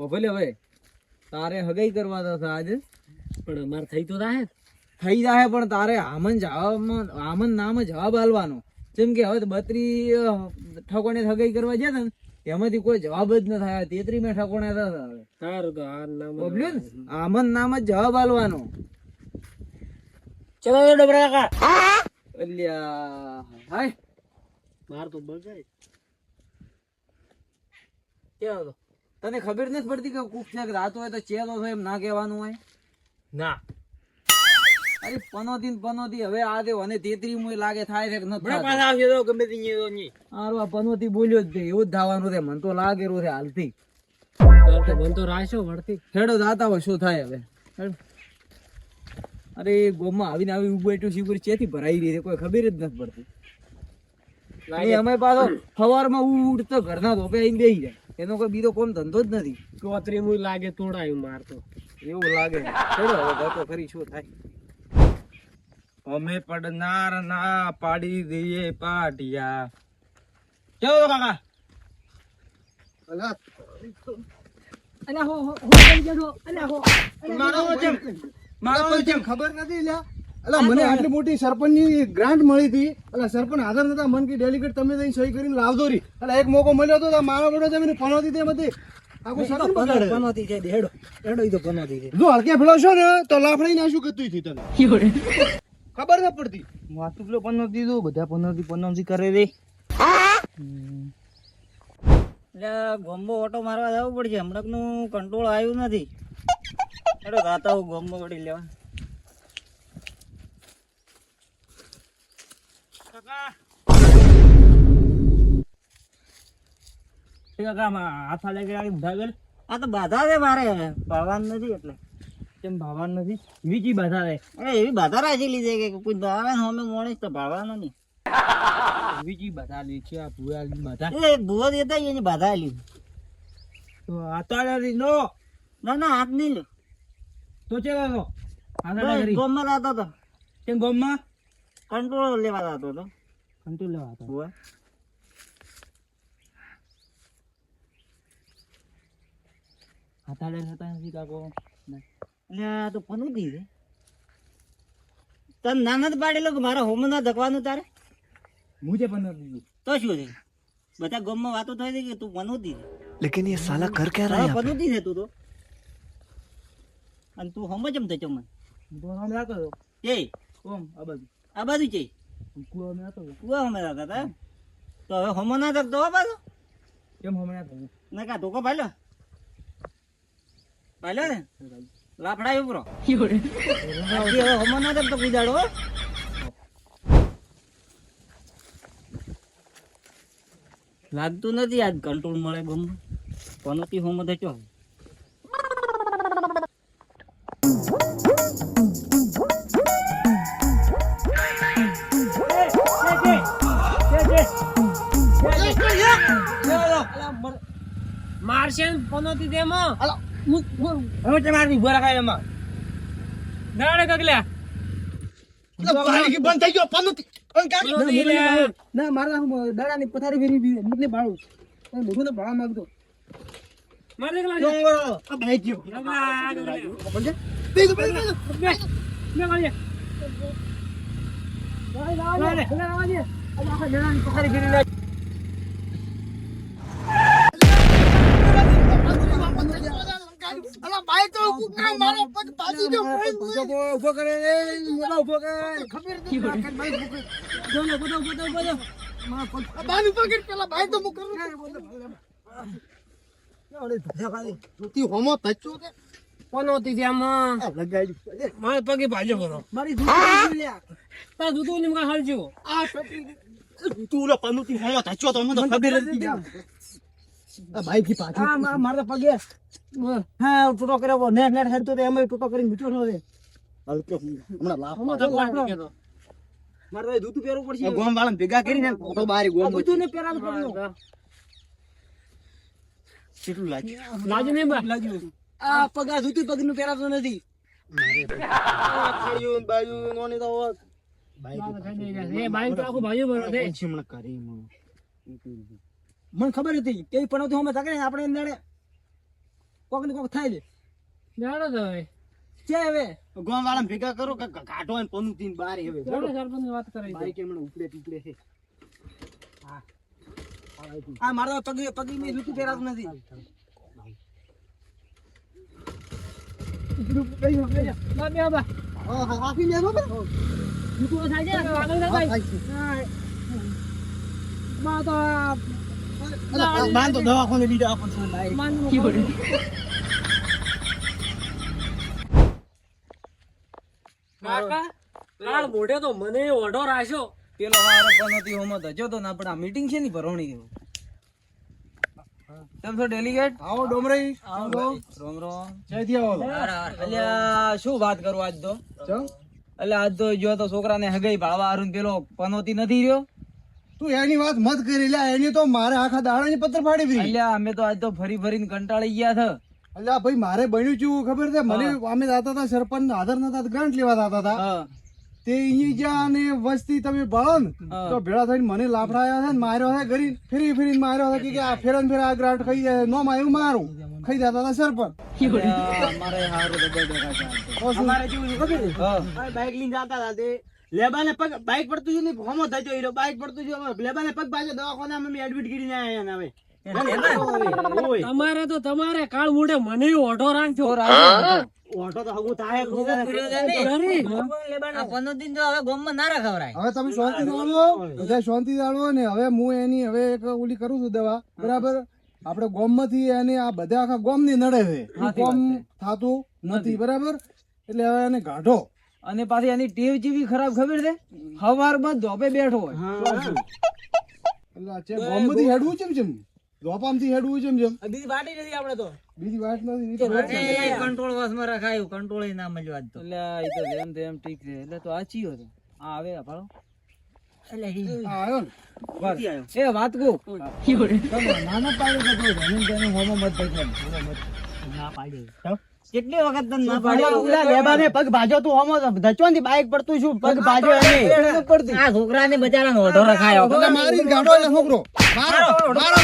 ઓ ભલે હવે તારે હગાઈ કરવા હતા આજે. પણ અમારે થઈ તો થાય થઈ જાય પણ તારે આમન જવાબ આમન નામ જવાબ આલવાનો. જેમ કે હવે બત્રી ઠકોણે હગાઈ કરવા ગયા ને એમાંથી કોઈ જવાબ જ ન થાય. તેત્રી મેં ઠકોણે હતા તારું તો આ નામ બોલ્યું ને આમન નામ જ જવાબ આલવાનો. ચલો ડબરા કાકા અલ્યા હાય. માર તો બગાય કેવો હતો? તને ખબર નથી પડતી કે કુક છે રાત હોય તો ચેલો હોય એમ ના કહેવાનું હોય? ના. અરે પનોતી ને પનોતી હવે આ દે અને તેત્રી મુય લાગે થાય છે બડા પાછા આવશે તો ગમે તે તો નહીં. હારું આ પનોતી બોલ્યો જ એવું જ થવાનું છે મન તો લાગેલું છે હાલતી તો મન તો રાશો વળતી? હેડો જાતા હોય શું થાય હવે? અરે ગોમાં આવીને આવી ઉભું એટલું શીખર ચેથી ભરાઈ રહી છે કોઈ ખબર જ નથી પડતી. લાગે. અમે પાછો સવારમાં ઉઠતો ઘરના ધોપે આવીને બેસી જાય. એનો કોઈ બીજો કોમ ધંધો જ નથી. ચોતરી મુ લાગે તોડાયું માર તો. એવું લાગે. ચલો હવે ગતો ખરી શું થાય. અમે પડનાર ના પાડી દઈએ પાટિયા. કેવો કાકા? અલ્યા હો હો હો અલા હો મારો વચન મારો વચન. ખબર નથી લ્યા. અલા મને આટલી મોટી સરપંચની ગ્રાન્ટ મળી હતી. અલા સરપંચ હાજર નતા મન કે ડેલિગેટ તમે જઈને સહી કરીને લાવજો રી અલા એક મોકો મળ્યો હતો મારા વડો તમે પનોતી તે મતે આખું સરપંચ બગાડે. પનોતી છે હેડો હેડો ઈ તો પનોતી છે. જો હલકે ફેળવશો ને તો લાફડી તને? ખબર ન પડતી. માથું પેલો પનોતી દો બધા પનોતી પનોતી કરે રે. એટલે ગોમ્બો ઓટો મારવા જવું પડશે. હમણાં નું કંટ્રોલ આવ્યું નથી. હેડો ગાતા હું ગોમ્બો વળી લેવા. આ તો બાધા છે મારે ભાવવાનું નથી એટલે કેમ ભાવવાનું નથી વીજી બાધા છે અરે એવી બાધા રાખી લીધી કે કોઈ ભાવે ને અમે મોણીશ તો ભાવવાનો નહીં વીજી બાધા લી છે આ બાધા ભૂવા દેતા એની બાધા લીધી તો આતાળી નો ના ના હાથ નહીં લે તો ચેલો તો ગોમમાં જતો તો. કેમ ગોમમાં? કંટ્રોલ લેવા જતો હતો કંટ્રોલ લેવા હતો. હોય હાથાડે હતા નથી કાકો. એટલે તો પનું દી છે? તને નાના પાડેલો કે મારા હોમ ના ધકવાનું તારે? મુજે પનું દીધું. તો શું છે? બધા ગામમાં વાતો થઈ હતી કે તું પનોતી દી લેકિન એ સાલા કર કે રહ્યા પનું છે તું તો? અને તું સમજ એમ થયો મને તું ના એ. કોમ અબજ આ બાજુ છે કુવા અમે આતો કુવા રાખતા હતા તો હવે હોમ ના ધકતો હો બાજુ કેમ હોમ ના થયું ના કા ધોકો ભાલ્યો ભાલ્યો ને? લાફડા ઉપરો. હવે હોમ ના ધકતો કુદાડો હો. લાગતું નથી આજ કંટ્રોલ મળે ગમ પનોતી હોમ થયો. મારશે ને પનોતી દેમાં હવે તે મારી ઊભા રાખાય એમાં નાડે કગલ્યા બંધ થઈ ગયો પનોતી. ના મારા દાડાની પથારી ફેરી એટલે બાળું ભેગું તો ભાડા માંગતો મારે ગયો કગલા કગલા બે બે પગ પાછી જો ઊભો કરે મોલા ઊભો કરે. ખબર નથી ભાઈ ઊભો કરે બાન ઊભો કર. પેલા ભાઈ તો મુકર તું હોમો તચ્ચો કે? પનોતી દેમાં લગાડી મારે પગે ભાજો કરો. મારી દૂધ તા દૂધું નિમ કા હાલજો. આ તું લો પનુતી હોમો તચ્ચો તો મને તો ખબર નથી. આ ભાઈ થી પાછું હા મારા પગે. હા ટૂટો કર્યો નેટ નેટ હેડતો તો એમાં ટૂટો કરીને મીઠો નો રે હલકે હમણાં લાફ મારે તો દૂધ પહેરવું પડશે. ગોમ વાળા ભેગા કરીને ફોટો બારી ગોમ દૂધ ને પહેરાવું પડ્યું. કેટલું લાગ્યું? લાજુ નહીં લાગ્યું આ પગનું પહેરાતું નથી. બાજુ નોની તો એ બાઈક આખું ભાજો ભરો છે. હમણાં કરી મને ખબર હતી. કે પણ અમે તકે આપણે એમ કોક ને કોક થાય છે જાણો તો હવે. કે હવે. ગોમ વાળા ભેગા કરો કે ઘાટો ને પનું તીન બાર હવે. જાણો સરપંચ વાત કરાવી ભાઈ કે મને ઉપડે ઉપડે છે. આ મારો પગી પગી મેં રૂકી પેરાત નથી. બરાબર. થાય છે આગળ ના. માં તો આ બાંધ તો દવાખાને લીધા આપણને માનનું કાકા કાળ મોઢે તો મને ઓઢો રાખ્યો. પેલો વારો પનોતી હોમો તો તો ના પણ આ મીટિંગ છે ને ભરવણી કેવું તેમ છો ડેલિગેટ આવો ડોમરાઈ આવો રોમ રોમ. જય દિયા અલ્યા શું વાત કરું આજ તો? એટલે આજ તો જો તો છોકરાને હગાઈ ભાળવા હારું પેલો પનોતી નથી રહ્યો? તું એની વાત મત કરી લે એની તો મારે આખા દાડાની પત્ર ફાડી દીધી. અલ્યા અમે તો આજ તો ફરી ફરીને કંટાળી ગયા છે. અલ્યા ભાઈ મારે બન્યું છું ખબર છે? મને અમે જાતા હતા સરપંચ આધાર નતા ગ્રાન્ટ લેવા જાતા હતા. તે અહીંયા જ્યાં અને વસ્તી તમે ભાળો ને તો ભેળા થઈને મને લાફડાયા છે ને માર્યો છે ગરી ફેરી ફેરીને માર્યો છે કે કે આ ફેરન ફેર આ ગ્રાન્ટ ખાઈ જાય નો માર્યું મારું. ખાઈ જતા હતા સરપંચ. અમારે હારું તો. અમારે જેવું ખબર છે? હા. લઈને જતા હતા તે. લેબાને પગ બાઇક પડતું છે ને હોમો થતો હીરો બાઇક પડતું છે હવે લેબાને પગ બાજુ દવાખાનામાં મેં એડમિટ કરીને આયા ને હવે. તમારે તો તમારે કાળ મૂડે મને ઓઢો રાખજો. હતો. તો હગું થાય જ ઘરી. તો હવે ગોમમાં ના રખાવરાય હવે તમે શાંતિ જાળવો બધા શાંતિ જાળવો ને હવે હું એની હવે એક ઓલી કરું છું દવા. બરાબર? આપણે ગોમમાંથી એની આ બધા આખા ગોમની નડે છે. ગોમ થાતું નથી. બરાબર? એટલે હવે એને ગાઢો. અને પાછી એની ટેવ જેવી ખરાબ ખબર છે? હવારમાં ધોપે બેઠો હોય. છે ધોપામથી હેડવું બીજી નથી આપણે તો. બીજી નથી છે. કંટ્રોલ વાસમાં રખાયું કંટ્રોલ ના મળ્યો આજ તો. એટલે તો જેમ તેમ ઠીક છે. એટલે તો આ ચિયો હતો આ આવે. એ વાત કહું. નાનો મત ના પાડ્યો. કેટલી વખત તને ના પાડ્યો ઓલા લેબાને પગ ભાજો તું હોમો ધચવાથી બાઈક પડતું છું પગ ભાજો એને? પડતી. આ છોકરાને બચારાને ઓઢો રખાયો. મારી ગાડો છોકરો મારો મારો